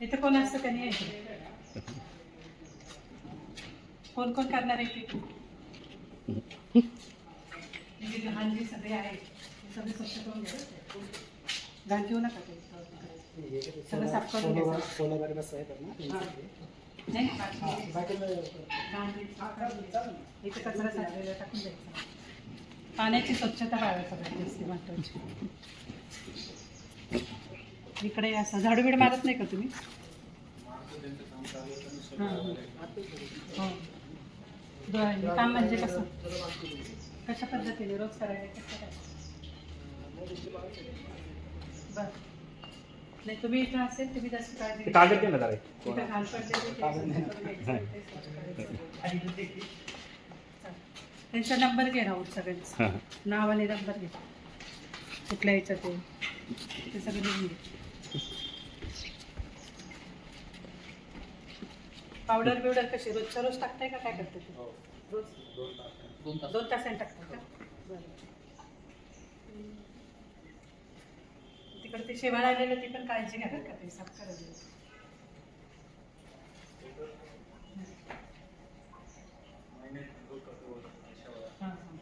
इथं कोण असतं का नाही कोण कोण करणार आहे ते लहान जे सगळे आहेत ते सगळे स्वच्छ करून घ्या घाण ठेवू नका ते सगळं साफ करून घ्यायचं आहे. नाही घ्यायचं. इथे कचरा साठलेला टाकून द्यायचा पाण्याची स्वच्छता पाळायला सगळ्यात जास्त महत्वाची इकडे असं झाडू बिड मारत नाही का तुम्ही? काम म्हणजे कसं? कशा पद्धतीने? रोज करायचं कसं काय? बरं. नाही तुम्ही इथं असेल तुम्ही जास्त काळजी कागद दे ना जरा एक. इथं. त्यांचा नंबर घे राहून सगळ्यांचा. हां, हां. नाव आणि नंबर घे कुठल्या याच्यात ते ते सगळं लिहून घे पावडर बिवडर कशी? रोजच्या रोज टाकताय का? काय करते ते रोज? दोन तासांनी टाकताय का? बरं. तिकडे ते शेवाळ आलेलं ती पण काळजी घ्या बरं का ते साफ करायला हां हां.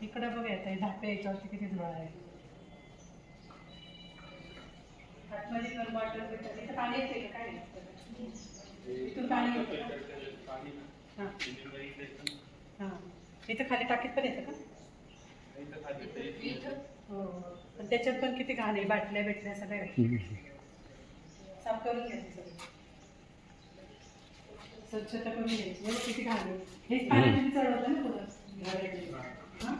इकडं बघ येत आहे धापे याच्यावरती किती धुळा आहे. आतमध्ये पण बॉटल बिटल इथं पाणी येते का? काय इथून पाणी येतं? हां. हां. इथं खाली टाकीत पण येतं का? हो. हो. पण त्याच्यात पण किती घाण आहे बाटल्या बिटल्या सगळ्या. साफ करून घ्यायचं सगळं स्वच्छता करून घ्यायची किती घाण आहे. हेच पाण्याने चढवतं ना पुढं. हां?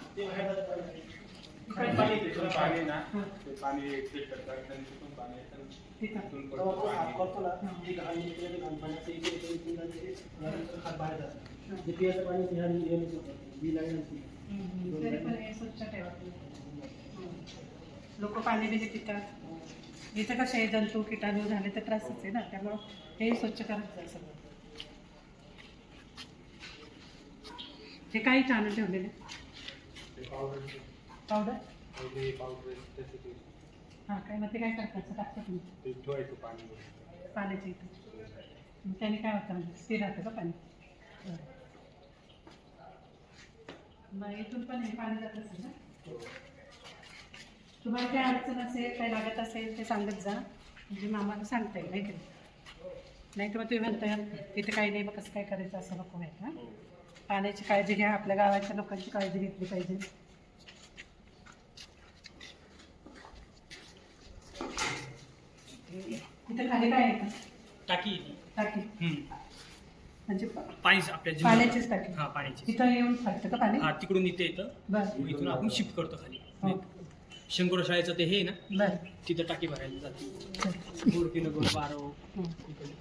पाणी तिथून पाणी ना ते पाणी फिल्टर करतात आणि पाणी येतं आणि तिथून पडतं पाणी. हम्म. तरी पण हे स्वच्छ ठेवा लोक पाणी बिणी पितात इथं कसे आहे जंतू किटाणू झाले तर त्रासच आहे ना त्यामुळं हे स्वच्छ करत जाय सगळं हे काही छान ठेवलेले ते पावडर पावडर ते हां काय मग ते काय करतात असं टाकतात तुम्ही? ते पाणी पाण्याच्या इथं मग त्याने काय होतं? म्हणजे स्थिर राहतं का पाणी? बरं. मग इथून पण हे पाणी जात असेल ना? तुम्हाला काय अडचण असेल काय लागत असेल ते सांगत जा. म्हणजे मामाला सांगता येईल नाही नाही तर मग तुम्ही म्हणता इथे काही नाही मग कसं काय करायचं? असं नको व्हायचं हां. पाण्याची काळजी घ्या आपल्या गावाच्या लोकांची काळजी घेतली पाहिजे. इथं खाली काय आहे का टाकी. टाकी हम्म. म्हणजे प- पाणी आपल्या जिल्ह्यात- पाण्याचीच टाकी हा पाण्याची येऊन फाटतं का पाणी हा तिकडून इथे येतं बरं इथून आपण शिफ्ट करतो खाली हो. शंकर शाळेचं ते हे आहे ना बरं तिथं टाकी भरायला जाते. गोड किलो गोड बारो हं. इकडे.